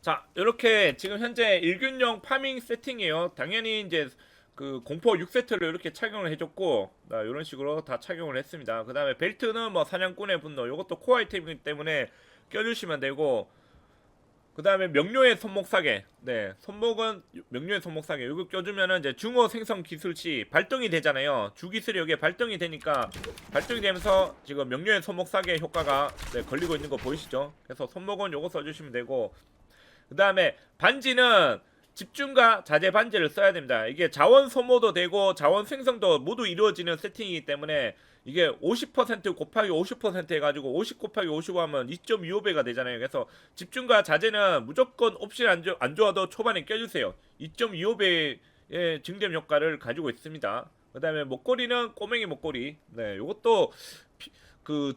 자, 이렇게 지금 현재 일균형 파밍 세팅이에요. 당연히 이제 그 공포 6세트를 이렇게 착용을 해줬고, 나 이런 식으로 다 착용을 했습니다. 그 다음에 벨트는 뭐 사냥꾼의 분노, 이것도 코어 아이템이기 때문에 껴주시면 되고, 그 다음에 명료의 손목 사계, 네, 손목은 명료의 손목 사계, 이거 껴주면은 이제 중호 생성 기술 시 발동이 되잖아요. 주기술이 여기에 발동이 되니까 발동이 되면서 지금 명료의 손목 사계 효과가 네, 걸리고 있는 거 보이시죠? 그래서 손목은 요거 써주시면 되고, 그 다음에 반지는 집중과 자제 반지를 써야 됩니다. 이게 자원 소모도 되고 자원 생성도 모두 이루어지는 세팅이기 때문에 이게 50% 곱하기 50% 해가지고 50 곱하기 55 하면 2.25배가 되잖아요. 그래서 집중과 자제는 무조건 옵션 안, 좋- 안 좋아도 초반에 껴주세요. 2.25배의 증dem 효과를 가지고 있습니다. 그 다음에 목걸이는 꼬맹이 목걸이. 네, 요것도 피- 그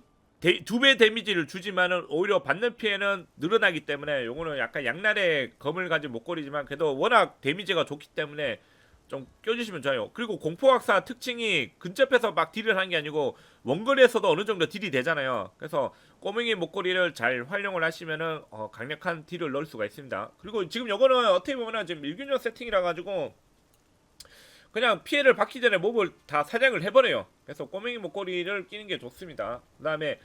두 배 데미지를 주지만은 오히려 받는 피해는 늘어나기 때문에 요거는 약간 양날의 검을 가진 목걸이지만 그래도 워낙 데미지가 좋기 때문에 좀 껴주시면 좋아요. 그리고 공포학사 특징이 근접해서 막 딜을 하는 게 아니고 원거리에서도 어느 정도 딜이 되잖아요. 그래서 꼬맹이 목걸이를 잘 활용을 하시면은 어, 강력한 딜을 넣을 수가 있습니다. 그리고 지금 요거는 어떻게 보면은 지금 일균형 세팅이라 가지고 그냥 피해를 받기 전에 몹을 다 사냥을 해버려요. 그래서 꼬맹이 목걸이를 끼는 게 좋습니다. 그 다음에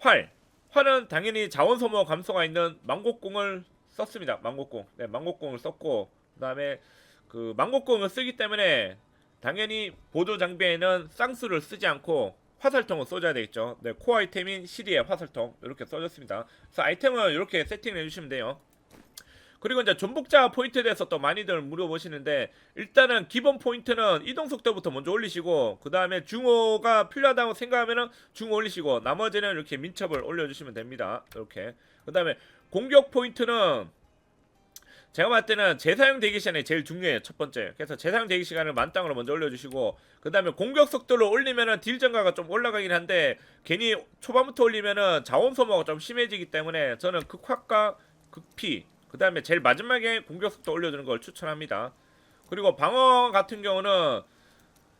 활. 활은 당연히 자원 소모 감소가 있는 망곡공을 썼습니다. 망곡공. 네, 망곡공을 썼고 그다음에 그 망곡공을 쓰기 때문에 당연히 보조 장비에는 쌍수를 쓰지 않고 화살통을 쏘줘야 되겠죠. 네, 코어 아이템인 시리의 화살통 이렇게 써줬습니다. 그래서 아이템을 이렇게 세팅해 주시면 돼요. 그리고 이제 전복자 포인트에 대해서 또 많이들 물어보시는데 일단은 기본 포인트는 이동 속도부터 먼저 올리시고 그 다음에 중호가 필요하다고 생각하면은 중호 올리시고 나머지는 이렇게 민첩을 올려주시면 됩니다. 이렇게 그 다음에 공격 포인트는 제가 봤을 때는 재사용 대기 시간이 제일 중요해요 첫 번째 그래서 재사용 대기 시간을 만땅으로 먼저 올려주시고 그 다음에 공격 속도를 올리면은 딜 증가가 좀 올라가긴 한데 괜히 초반부터 올리면은 자원 소모가 좀 심해지기 때문에 저는 극확과 극피 그 다음에 제일 마지막에 공격 속도 올려주는 걸 추천합니다. 그리고 방어 같은 경우는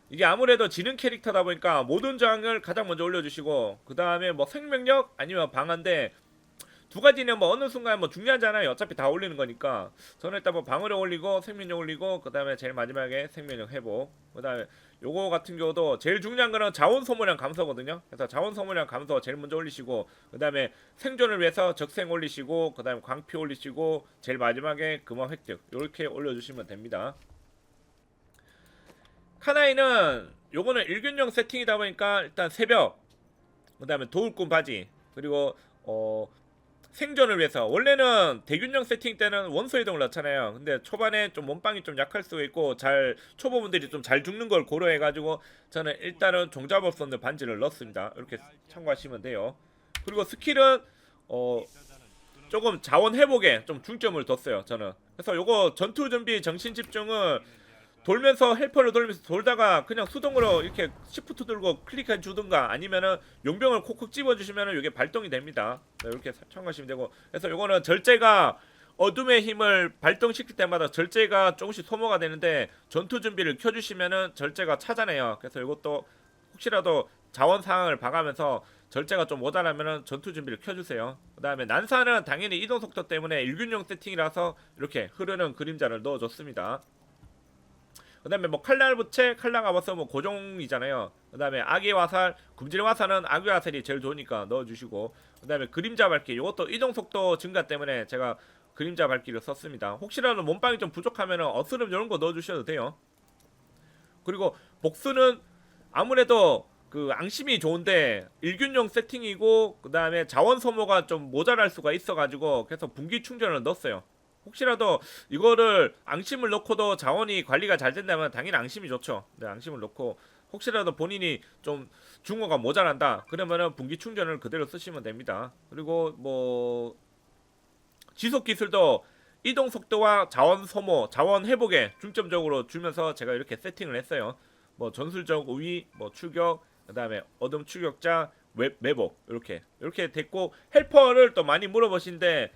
이게 아무래도 지능 캐릭터다 보니까 모든 저항을 가장 먼저 올려주시고 그 다음에 뭐 생명력 아니면 방어인데 두 가지는 뭐 어느 순간 뭐 중요하잖아요. 어차피 다 올리는 거니까 저는 일단 뭐 방어력 올리고 생명력 올리고 그 다음에 제일 마지막에 생명력 회복 그 다음에 요거 같은 경우도 제일 중요한 거는 자원 소모량 감소거든요. 그래서 자원 소모량 감소 제일 먼저 올리시고 그 다음에 생존을 위해서 적생 올리시고 그 다음에 광피 올리시고 제일 마지막에 금화 획득 이렇게 올려 주시면 됩니다. 카나이는 요거는 일균형 세팅이다 보니까 일단 새벽 그 다음에 도울꾼 바지 그리고 어 생존을 위해서 원래는 대균형 세팅 때는 원소 이동을 넣잖아요. 근데 초반에 좀 몸빵이 좀 약할 수가 있고 잘 초보분들이 좀 잘 죽는 걸 고려해 가지고 저는 일단은 종잡업 선들 반지를 넣었습니다. 이렇게 참고하시면 돼요. 그리고 스킬은 어 조금 자원 회복에 좀 중점을 뒀어요. 저는. 그래서 요거 전투 준비 정신 집중을 돌면서 헬퍼를 돌면서 돌다가 그냥 수동으로 이렇게 시프트 들고 클릭해 주든가 아니면은 용병을 콕콕 집어 주시면은 이게 발동이 됩니다. 네, 이렇게 참고하시면 되고 그래서 요거는 절제가 어둠의 힘을 발동시킬 때마다 절제가 조금씩 소모가 되는데 전투 준비를 켜 주시면은 절제가 찾아내요. 그래서 이것도 혹시라도 자원 상황을 봐가면서 절제가 좀 모자라면은 전투 준비를 켜주세요. 그 다음에 난사는 당연히 이동 속도 때문에 일균형 세팅이라서 이렇게 흐르는 그림자를 넣어줬습니다. 그다음에 뭐 칼날 부채, 칼날 가버서 뭐 고정이잖아요. 그다음에 아기 화살, 굶질 화살은 아기 화살이 제일 좋으니까 넣어주시고 그다음에 그림자 밝기 이것도 이동 속도 증가 때문에 제가 그림자 밝기를 썼습니다. 혹시라도 몸빵이 좀 부족하면은 어스름 이런 거 넣어주셔도 돼요. 그리고 복수는 아무래도 그 앙심이 좋은데 일균형 세팅이고 그 다음에 자원 소모가 좀 모자랄 수가 있어가지고 그래서 분기 충전을 넣었어요. 혹시라도 이거를 앙심을 넣고도 자원이 관리가 잘 된다면 당연히 앙심이 좋죠. 네, 앙심을 넣고 혹시라도 본인이 좀 중어가 모자란다 그러면은 분기 충전을 그대로 쓰시면 됩니다. 그리고 뭐 지속 기술도 이동 속도와 자원 소모, 자원 회복에 중점적으로 주면서 제가 이렇게 세팅을 했어요. 뭐 전술적 우위, 뭐 출격, 그다음에 어둠 출격자, 웹 매복 이렇게 이렇게 됐고 헬퍼를 또 많이 물어보시는데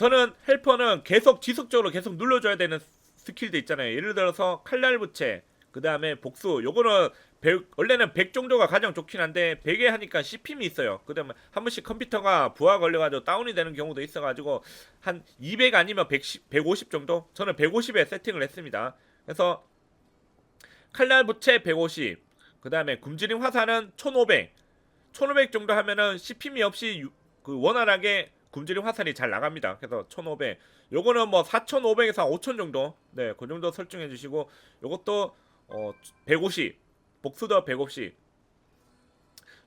저는 헬퍼는 계속 지속적으로 계속 눌러줘야 되는 스킬도 있잖아요. 예를 들어서 칼날 부채, 그 다음에 복수. 요거는 100, 원래는 100 정도가 가장 좋긴 한데 100에 하니까 CPM이 있어요. 그 다음에 한 번씩 컴퓨터가 부하 걸려가지고 다운이 되는 경우도 있어가지고 한 200 아니면 110, 150 정도? 저는 150에 세팅을 했습니다. 그래서 칼날 부채 150, 그 다음에 굶주림 화살은 1500, 1500 정도 하면은 CPM이 없이 유- 그 원활하게 굶주림 화살이 잘 나갑니다. 그래서 1500. 요거는 뭐 4500에서 5000 정도. 네, 그 정도 설정해 주시고 요것도 어 150. 복수더 150.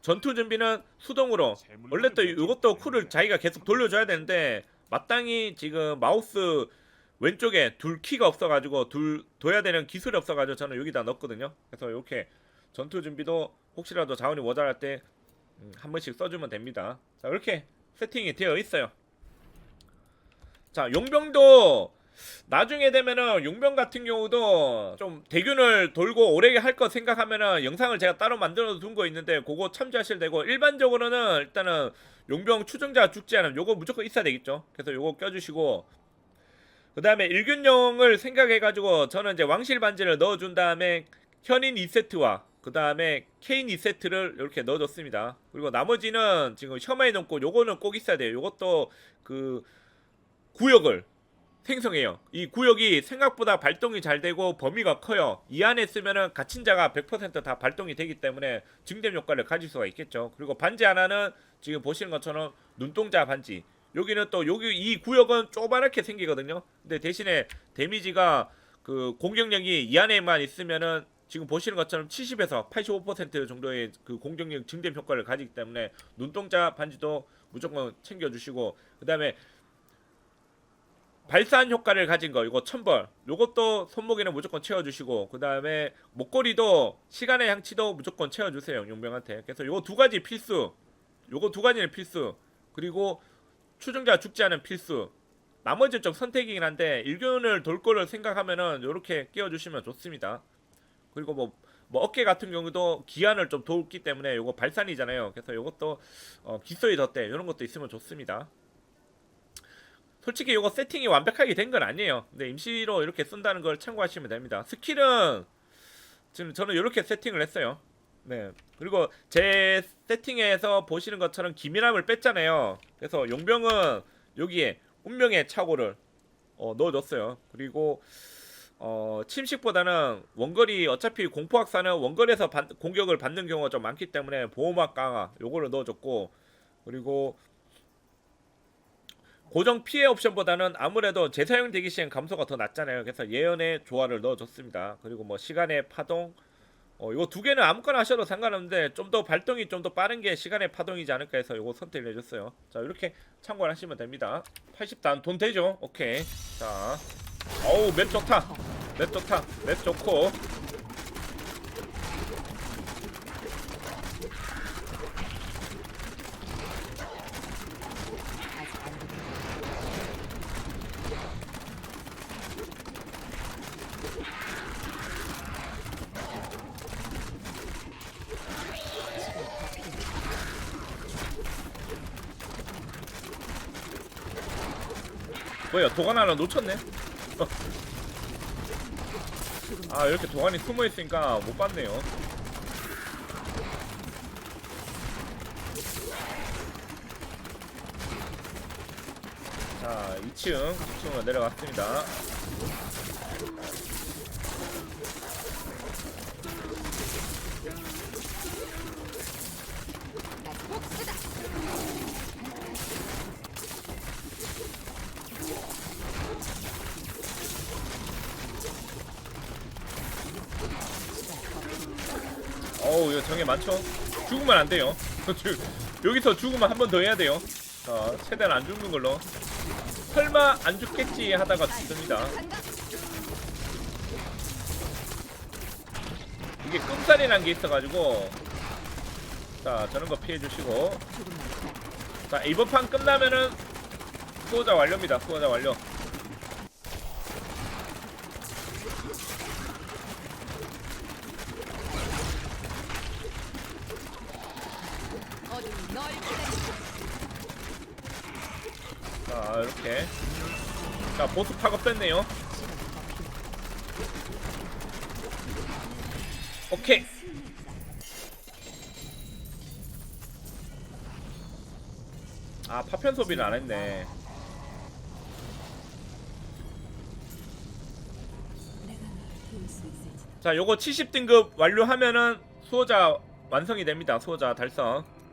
전투 준비는 수동으로. 원래 또 이것도 쿨을 자기가 계속 돌려줘야 되는데 마땅히 지금 마우스 왼쪽에 둘 키가 없어가지고 둘 둬야 되는 기술이 없어가지고 저는 여기다 넣었거든요. 그래서 이렇게 전투 준비도 혹시라도 자원이 모자랄 때 음, 한 번씩 써주면 됩니다. 자 이렇게 세팅이 되어 있어요. 자 용병도 나중에 되면은 용병 같은 경우도 좀 대균을 돌고 오래 할거 생각하면은 영상을 제가 따로 만들어 둔 거 있는데 그거 참조하실 되고 일반적으로는 일단은 용병 추종자 죽지 않으면 요거 무조건 있어야 되겠죠. 그래서 요거 껴주시고 그 다음에 일균용을 생각해가지고 저는 이제 왕실 반지를 넣어준 다음에 현인 2세트와 그 다음에 케인 2세트를 이렇게 넣어줬습니다. 그리고 나머지는 지금 셔마에 넣고 요거는 꼭 있어야 돼요. 요것도 그 구역을 생성해요. 이 구역이 생각보다 발동이 잘 되고 범위가 커요. 이 안에 쓰면은 갇힌 자가 100%다 발동이 되기 때문에 증dem 효과를 가질 수가 있겠죠. 그리고 반지 하나는 지금 보시는 것처럼 눈동자 반지. 여기는 또 여기 이 구역은 조그맣게 생기거든요. 근데 대신에 데미지가 그 공격력이 이 안에만 있으면은 지금 보시는 것처럼 70에서 85% 정도의 그 공격력 증dem 효과를 가지기 때문에 눈동자 반지도 무조건 챙겨주시고 그 다음에 발산 효과를 가진 거 이거 천벌 요것도 손목에는 무조건 채워주시고 그 다음에 목걸이도 시간의 향치도 무조건 채워주세요 용병한테. 그래서 요거 두 가지 필수 요거 두 가지는 필수 그리고 추종자 죽지 않은 필수. 나머지는 좀 선택이긴 한데 일균을 돌 거를 생각하면은 요렇게 끼워주시면 좋습니다 그리고 뭐, 뭐 어깨 같은 경우도 기한을 좀 돕기 때문에 요거 발산이잖아요 그래서 요것도 어, 기소의 덧대 이런 것도 있으면 좋습니다 솔직히 이거 세팅이 완벽하게 된 건 아니에요. 근데 임시로 이렇게 쓴다는 걸 참고하시면 됩니다. 스킬은 지금 저는 이렇게 세팅을 했어요. 네. 그리고 제 세팅에서 보시는 것처럼 기민함을 뺐잖아요. 그래서 용병은 여기에 운명의 착오를 어, 넣어줬어요. 그리고 어, 침식보다는 원거리 어차피 공포 학사는 원거리에서 받- 공격을 받는 경우가 좀 많기 때문에 보호막 강화 요거를 넣어줬고 그리고 고정 피해 옵션보다는 아무래도 재사용 대기 시간 감소가 더 낫잖아요. 그래서 예언의 조화를 넣어줬습니다. 그리고 뭐 시간의 파동, 어, 이거 두 개는 아무거나 하셔도 상관없는데 좀 더 발동이 좀 더 빠른 게 시간의 파동이지 않을까 해서 이거 선택을 해줬어요. 자 이렇게 참고를 하시면 됩니다. 80단 돈 되죠? 오케이. 자, 어우 맵 좋다. 맵 좋다. 맵 좋고. 뭐야 도관 하나 놓쳤네. 어. 아 이렇게 도관이 숨어 있으니까 못 봤네요. 자 2층 2층으로 내려갔습니다. 정에 많죠? 죽으면 안 돼요. 주- 여기서 죽으면 한 번 더 해야 돼요. 자 최대한 안 죽는 걸로. 설마 안 죽겠지 하다가 죽습니다. 이게 끔살이라는 게 있어가지고 자 저런 거 피해 주시고 자 이번 판 끝나면은 수호자 완료입니다. 수호자 완료. 이렇게. 자 보스 파업됐네요. 오케이. 아 파편 소비는 안했네. 자 요거 70등급 완료하면은 수호자 완성이 됩니다. 수호자 달성.